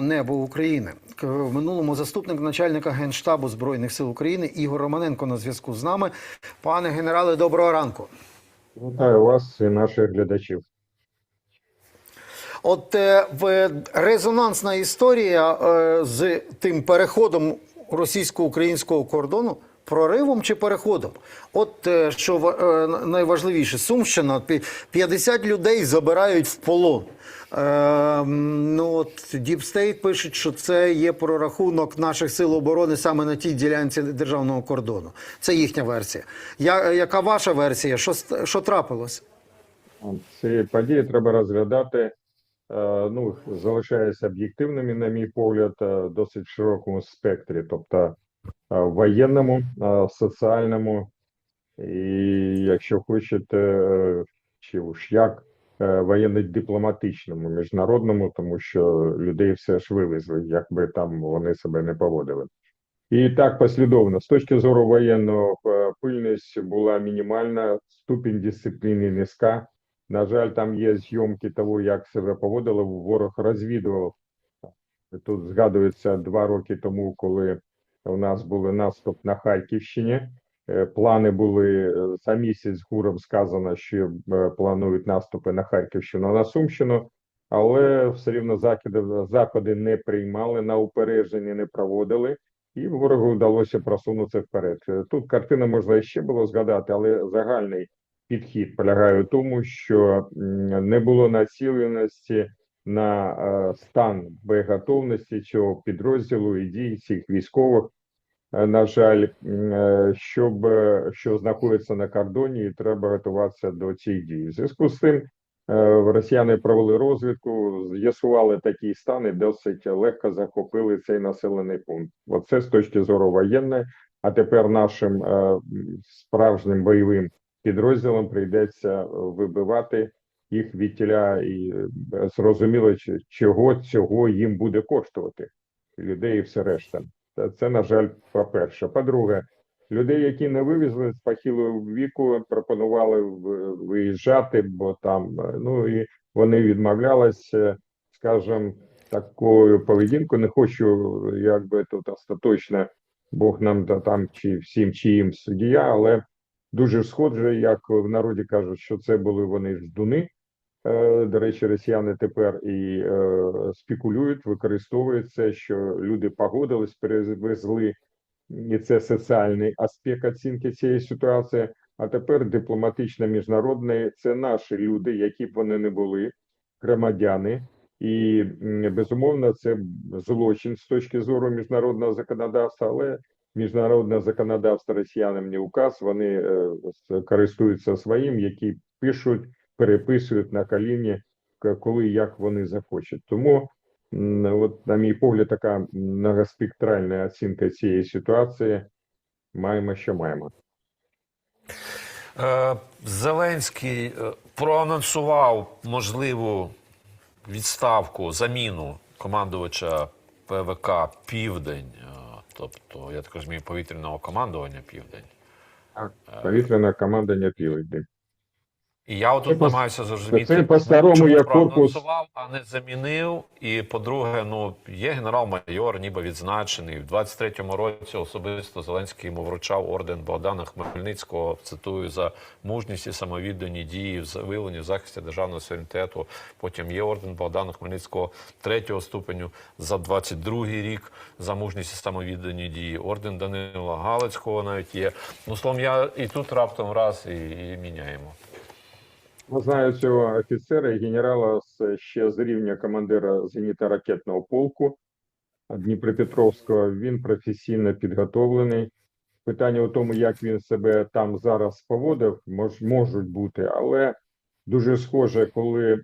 Небо України в минулому заступник начальника генштабу збройних сил України Ігор Романенко на зв'язку з нами. Пане генерале, доброго ранку. Вітаю вас і наших глядачів. От е, в резонансна історія е, з тим переходом російсько-українського кордону. Проривом чи переходом? От е, що ва- найважливіше, Сумщина пі- 50 людей забирають в полон. Е, ну от State пишуть, що це є прорахунок наших сил оборони саме на тій ділянці державного кордону. Це їхня версія. Я, яка ваша версія? Що, що трапилось? Ці події треба розглядати. е, Ну, залишаються об'єктивними, на мій погляд, е, досить широкому спектрі, тобто е, воєнному, соціальному і, якщо хочете, чи уж як воєнно-дипломатичному, міжнародному, тому що людей все ж вивезли, як би там вони себе не поводили. І так послідовно. З точки зору воєнного е, пильність була мінімальна, ступінь дисципліни низька. На жаль, там є зйомки того, як себе поводило, ворог розвідував. Тут згадується два роки тому, коли у нас був наступ на Харківщині. Е, Плани були е, за місяць гуром сказано, що е, планують наступи на Харківщину, на Сумщину, але все рівно закиди, заходи не приймали, на упередження не проводили, і ворогу вдалося просунутися вперед. Тут картина можна ще було згадати, але загальний підхід полягає в тому, що не було націленості на стан боєготовності цього підрозділу і дій цих військових. Е, На жаль, е, щоб е, що знаходиться на кордоні, і треба готуватися до цих дій. В зв'язку з цим е, росіяни провели розвідку, з'ясували такі стани, досить легко захопили цей населений пункт. Оце з точки зору воєнної. А тепер нашим справжнім бойовим підрозділам прийдеться вибивати їх від тіля і зрозуміло, чого цього їм буде коштувати людей і все решта. Та Це, на жаль, по-перше. По-друге, людей, які не вивезли з похилого віку, пропонували виїжджати, бо там е, ну і вони відмовлялися, скажімо, такою поведінкою. Не хочу, якби тут остаточно Бог нам да там чи всім чиїм суддя, але дуже схоже, як в народі кажуть, що це були вони ждуни. Е, До речі, росіяни тепер і е, спекулюють, використовують це, що люди погодились, перевезли, і це соціальний аспект оцінки цієї ситуації. А тепер дипломатично міжнародний це наші люди, які б вони не були, громадяни, і безумовно це злочин з точки зору міжнародного законодавства, але міжнародне законодавство росіянам не указ. Вони е, користуються своїм, які пишуть переписують на коліні, коли і як вони захочуть. Тому, от, на мій погляд, така многоспектральна оцінка цієї ситуації. Маємо, що маємо. Е, Зеленський е, проанонсував можливу відставку, заміну командувача ПВК Південь, е, тобто, я так розумію, повітряного командування Південь. Повітряна командування південь. І я отут Це намагаюся зрозуміти, це по-старому чому як корпус. а не замінив. І по-друге, ну є генерал-майор, ніби відзначений. В 23-му році особисто Зеленський йому вручав орден Богдана Хмельницького. Цитую за мужність і самовіддані дії в виявленні в захисті державного суверенітету. Потім є орден Богдана Хмельницького третього ступеню за 22-й рік за мужність і самовіддані дії. Орден Данила Галицького навіть є. Ну словом, я і тут раптом раз і, і міняємо. Я Знаю цього офіцера і генерала ще з рівня командира зенітно-ракетного полку Дніпропетровського. Він професійно підготовлений. Питання у тому, як він себе там зараз поводив, мож, можуть бути, але дуже схоже, коли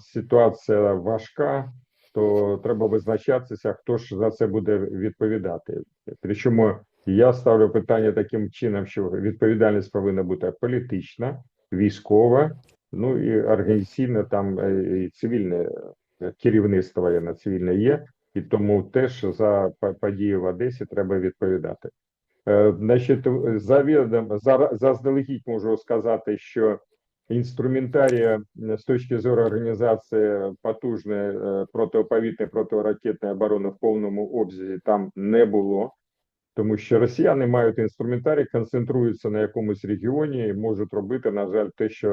ситуація важка, то треба визначатися, хто ж за це буде відповідати. Причому я ставлю питання таким чином, що відповідальність повинна бути політична, військова, ну і організаційне там е, і цивільне е, керівництво воєнне цивільне є, і тому теж за події в Одесі треба відповідати. Е, Значить, завідом за- заздалегідь можу сказати, що інструментарія з точки зору організації потужної протиповітної протиракетної оборони в повному обсязі там не було. Тому що росіяни мають інструментарій, концентруються на якомусь регіоні і можуть робити, на жаль, те, що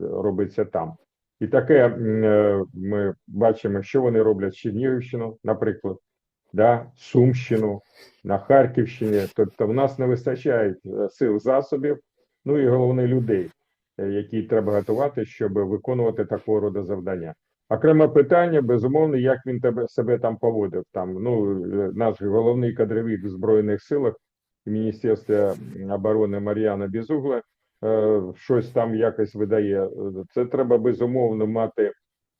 е, робиться там. І таке е, ми бачимо, що вони роблять Чернігівщину, наприклад, да, Сумщину, на Харківщині. Тобто, в нас не вистачає е, сил засобів, ну і головне людей, які треба готувати, щоб виконувати такого роду завдання. Окреме питання, безумовно, як він тебе себе там поводив. Там ну е, наш головний кадровик в збройних силах Міністерства оборони Мар'яна Безугла е, щось там якось видає. Це треба безумовно мати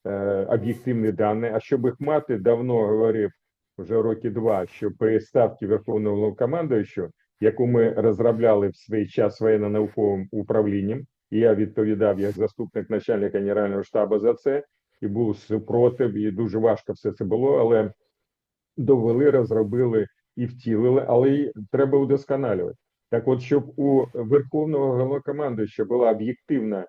е, об'єктивні дані. А щоб їх мати, давно говорив вже роки два, що при ставці Верховного Головнокомандуючого, яку ми розробляли в свій час воєнно-науковим управлінням, і я відповідав як заступник начальника генерального штабу за це, і був супротив, і дуже важко все це було, але довели, розробили і втілили, але й треба удосконалювати. Так от, щоб у Верховного Головнокомандуюча була об'єктивна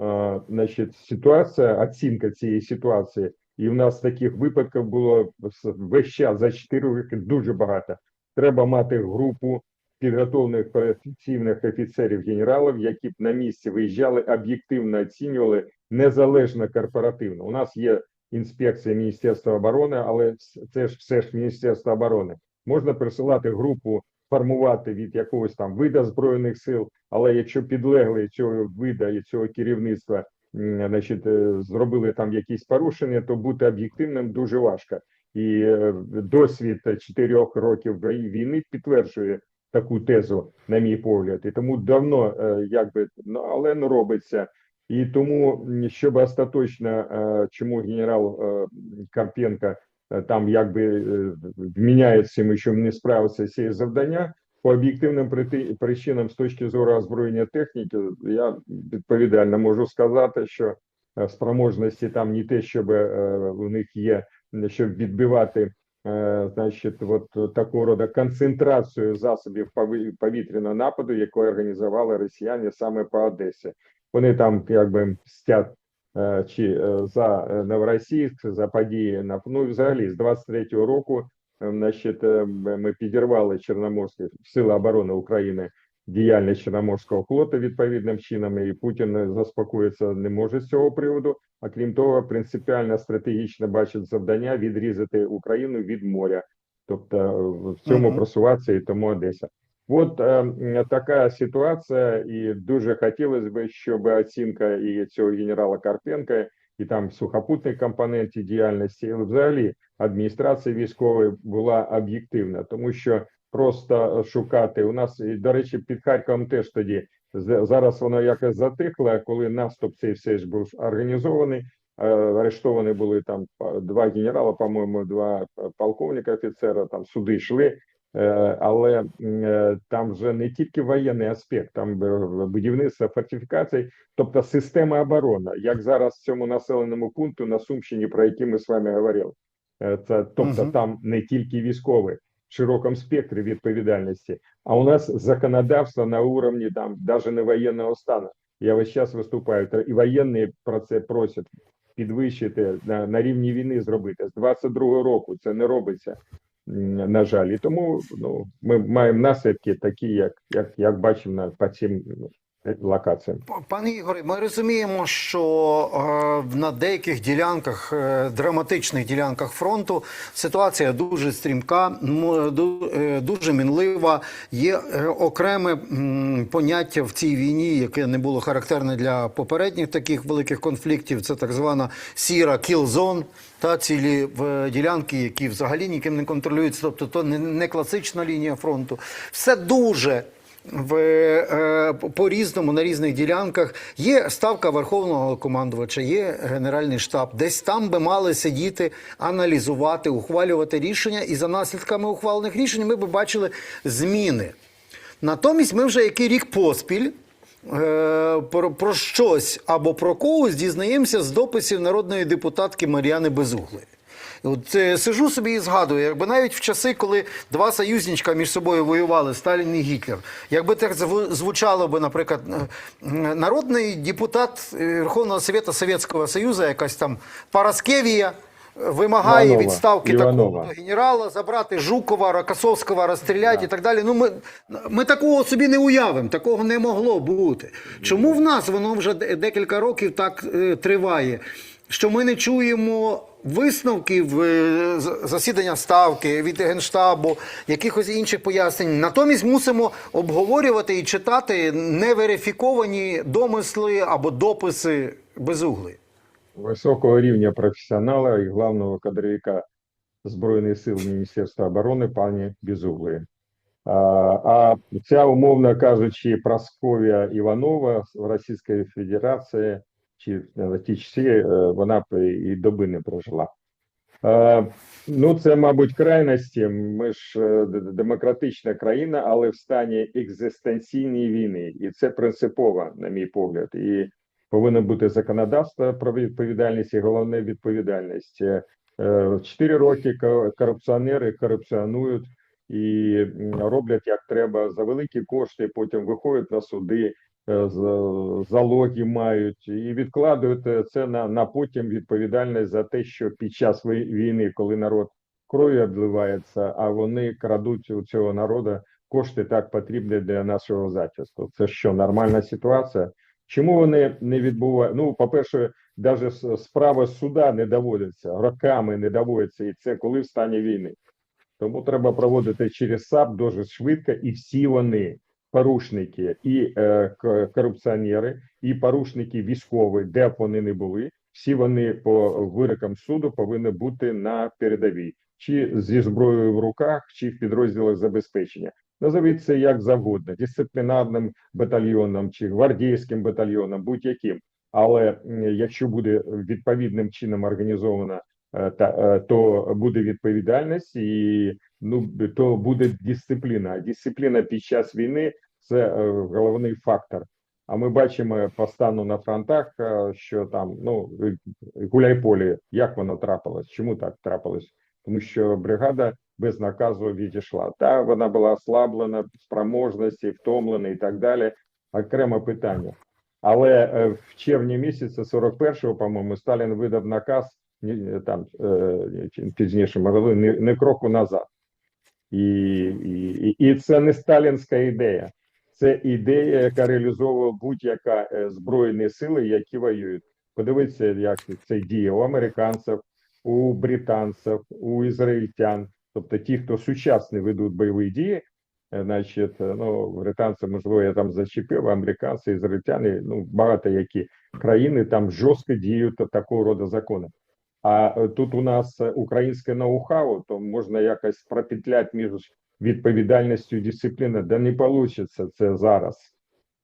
е, значить, ситуація, оцінка цієї ситуації, і в нас таких випадків було весь час за 4 роки дуже багато. Треба мати групу підготовлених професійних офіцерів, генералів, які б на місці виїжджали, об'єктивно оцінювали незалежно корпоративно. У нас є інспекція Міністерства оборони, але це ж все ж Міністерство оборони. Можна присилати групу, формувати від якогось там вида збройних сил, але якщо підлегли цього вида і цього керівництва, значить, е, зробили там якісь порушення, то бути об'єктивним дуже важко. І е, досвід чотирьох років війни підтверджує таку тезу, на мій погляд. І тому давно е, якби ну але не робиться. І тому, щоб остаточно, е, чому генерал е, Карпенко е, там якби е, вміняється, ми що не справився з цією завдання. По об'єктивним причинам з точки зору озброєння техніки, я відповідально можу сказати, що е, спроможності там не те, щоб е, у них є, щоб відбивати е, значить, от такого роду концентрацію засобів повітряного нападу, яку організували росіяни саме по Одесі. Вони там якби мстять е, чи е, за е, Новоросійськ, за події на ну взагалі з 23-го року. Значить, ми підірвали Чорноморські сили оборони України діяльність Чорноморського флоту відповідним чином, і Путін заспокоїтися не може з цього приводу. А крім того, принципіально стратегічно бачить завдання відрізати Україну від моря, тобто в цьому Мгм. просуватися і тому Одеса. От е, така ситуація, і дуже хотілося б, щоб оцінка і цього генерала Карпенка, і там сухопутний компонент і діяльності, взагалі адміністрація військової була об'єктивна, тому що просто шукати у нас, до речі, під Харковом теж тоді зараз воно якось затихло, коли наступ цей все ж був організований. е, Арештовані були там два генерала, по-моєму, два полковника офіцера. Там суди йшли. Е, але е, там вже не тільки воєнний аспект, там е, будівництво фортифікацій, тобто система оборони, як зараз в цьому населеному пункту на Сумщині, про який ми з вами говорили. Це тобто Мгм. там не тільки військові в широкому спектрі відповідальності, а у нас законодавство на уровні там навіть не воєнного стану. Я весь час виступаю, і воєнні про це просять підвищити на, на рівні війни зробити з 22-го року. Це не робиться на жаль, і тому ну ми маємо наслідки такі, як як, як бачимо на по цим е, локаціям. Пане Ігоре, ми розуміємо, що е, на деяких ділянках, е, драматичних ділянках фронту, ситуація дуже стрімка, дуже мінлива. Є окреме поняття в цій війні, яке не було характерне для попередніх таких великих конфліктів. Це так звана сіра кілзон. Та цілі ділянки, які взагалі ніким не контролюються, тобто то не, класична лінія фронту. Все дуже в е, по різному на різних ділянках є ставка верховного командувача, є генеральний штаб. Десь там би мали сидіти, аналізувати, ухвалювати рішення, і за наслідками ухвалених рішень ми б бачили зміни. Натомість ми вже який рік поспіль. Е, Про, про щось або про когось дізнаємося з дописів народної депутатки Мар'яни Безуглої, От е, сижу собі і згадую, якби навіть в часи, коли два союзничка між собою воювали, Сталін і Гітлер, якби так зву- звучало би, наприклад, е, народний депутат е, Верховного Совєту Совєтського Союзу, якась там Параскевія, е, вимагає Іванова, відставки Іванова. такого генерала, забрати Жукова, Рокосовського, розстріляти і так далі. Ну, ми, ми такого собі не уявимо, такого не могло бути. Чому в нас воно вже декілька років так е, триває? Що ми не чуємо висновків е, засідання ставки від генштабу, якихось інших пояснень. Натомість мусимо обговорювати і читати неверифіковані домисли або дописи безугли. Високого рівня професіонала і главного кадровика Збройних сил Міністерства оборони пані Безуглої. А, а ця, умовно кажучи, Прасков'я Іванова в Російської Федерації чи на ті часи е, вона і доби не прожила. Е, Ну, це, мабуть, крайності. Ми ж е, демократична країна, але в стані екзистенційної війни, і це принципово, на мій погляд. І повинно бути законодавство про відповідальність і головне відповідальність. Е, Чотири роки корупціонери корупціонують і роблять як треба за великі кошти. Потім виходять на суди, е, залоги мають і відкладають е, це на, на потім відповідальність за те, що під час війни, коли народ кров'ю обливається, а вони крадуть у цього народу кошти так потрібні для нашого захисту. Це що нормальна ситуація? Чому вони не відбувають? Ну, по-перше, навіть справа суда не доводиться, роками не доводиться, і це коли в стані війни. Тому треба проводити через САП дуже швидко, і всі вони порушники, і е, корупціонери, і порушники військові, де б вони не були. Всі вони по вирокам суду повинні бути на передовій, чи зі зброєю в руках, чи в підрозділах забезпечення. Назовіть це як завгодно, дисциплінарним батальйоном чи гвардійським батальйоном, будь-яким. Але якщо буде відповідним чином організована, е, е, то буде відповідальність і ну то буде дисципліна. Дисципліна під час війни це е, головний фактор. А ми бачимо по стану на фронтах, що там ну гуляй полі, як воно трапилось? Чому так трапилось? Тому що бригада без наказу відійшла. Та вона була ослаблена, спроможності, втомлена і так далі. Окреме питання. Але е, в червні місяці 41-го, по-моєму, Сталін видав наказ там е, пізніше могли не, не кроку назад. І, і, і, це не сталінська ідея. Це ідея, яка реалізовувала будь-яка е, збройні сили, які воюють. Подивіться, як це діє у американців, у британців, у ізраїльтян. Тобто ті, хто сучасні ведуть бойові дії, е, значить, е, ну, британці, можливо, я там зачепив, американці, ізраїльтяни, ну, багато які країни там жорстко діють такого роду закони. А е, тут у нас українське ноу-хау, то можна якось пропетляти між відповідальністю і дисципліною. Да не вийде це зараз.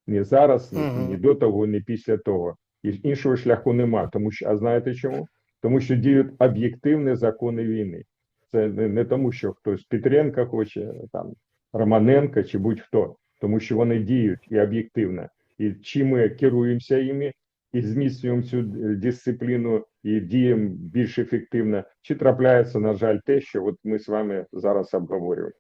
Ні зараз, ні, ні до того, ні після того. І іншого шляху нема. Тому що, а знаєте чому? Тому що діють об'єктивні закони війни. Це не, тому, що хтось Петренка хоче, там Романенко чи будь-хто, тому що вони діють і об'єктивно. І чи ми керуємося іми і зміцнюємо цю е, дисципліну і діємо більш ефективно, чи трапляється, на жаль, те, що от ми з вами зараз обговорюємо.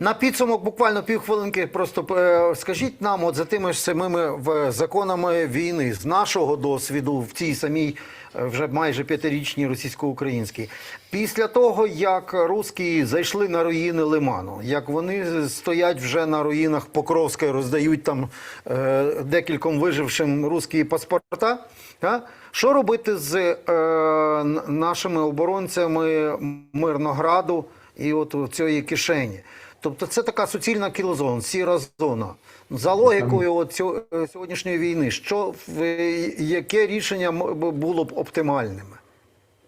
На підсумок буквально півхвилинки. Просто е, скажіть нам, от за тими ж самими законами війни, з нашого досвіду в цій самій е, вже майже п'ятирічній російсько-українській, після того як русські зайшли на руїни Лиману, як вони стоять вже на руїнах Покровська, роздають там е, декільком вижившим русські паспорта. А? Що робити з е, нашими оборонцями Мирнограду і от у цієї кишені? Тобто це така суцільна кілозона, сіра зона. За логікою от цього, е, сьогоднішньої війни, що яке рішення було б оптимальним?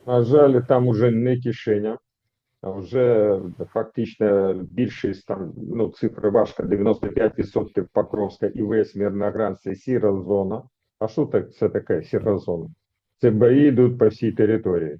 На жаль, там уже не кишеня, а вже фактично більшість там, ну, цифри важко, 95% Покровська і весь Мирноград – це сіра зона. А що так, це таке сіра зона? Це бої йдуть по всій території.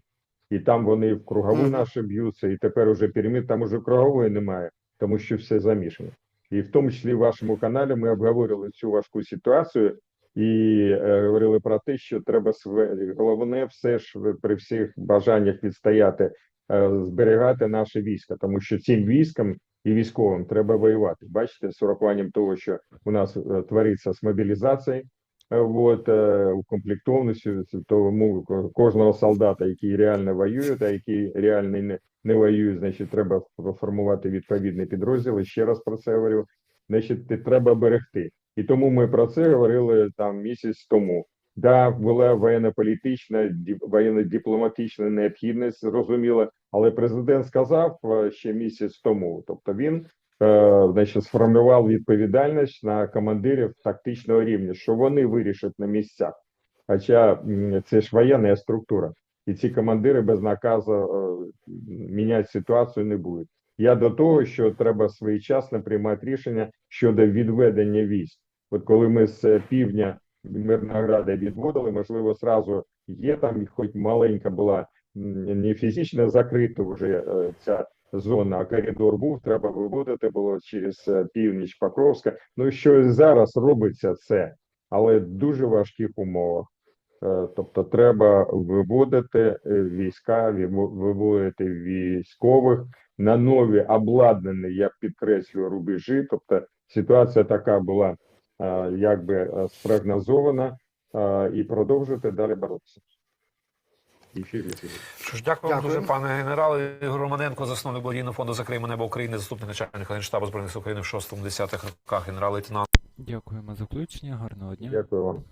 І там вони в кругову наші б'ються, і тепер уже перемір, там уже кругової немає, тому що все замішано. І в тому числі в вашому каналі ми обговорили цю важку ситуацію, і е, говорили про те, що треба све- головне все ж при всіх бажаннях відстояти, е, зберігати наше військо, тому що цим військам і військовим треба воювати. Бачите, з урахуванням того, що у нас е, твориться з мобілізацією, е, от, е, укомплектованістю, тому кожного солдата, який реально воює, та який реально не, не воює, значить, треба формувати відповідний підрозділ. І ще раз про це говорю. Значить, треба берегти. І тому ми про це говорили там місяць тому. Да, була воєнно-політична, воєнно-дипломатична необхідність, зрозуміло, але президент сказав е, ще місяць тому. Тобто він е, значить, сформував відповідальність на командирів тактичного рівня, що вони вирішать на місцях. Хоча це ж воєнна структура, і ці командири без наказу е, міняти ситуацію не будуть. Я до того, що треба своєчасно приймати рішення щодо відведення військ. От коли ми з е, півдня Мирнограда відводили, можливо, зразу є там, хоч маленька була не фізично закрита вже е, ця зона, а коридор був, треба виводити було через північ Покровська. Ну що зараз робиться це, але в дуже важких умовах. Е, Тобто треба виводити е, війська, виводити військових на нові обладнані, я підкреслюю, рубежі. Тобто ситуація така була е, якби спрогнозована і продовжити далі боротися. Що ж, дякую вам Дякую. дуже, пане генерале. Ігор Романенко, засновник благодійного фонду «Закриємо небо України, заступник начальника Генштабу Збройних України в 6-10 роках, генерал-лейтенант. Дякуємо за включення. Гарного дня. Дякую вам.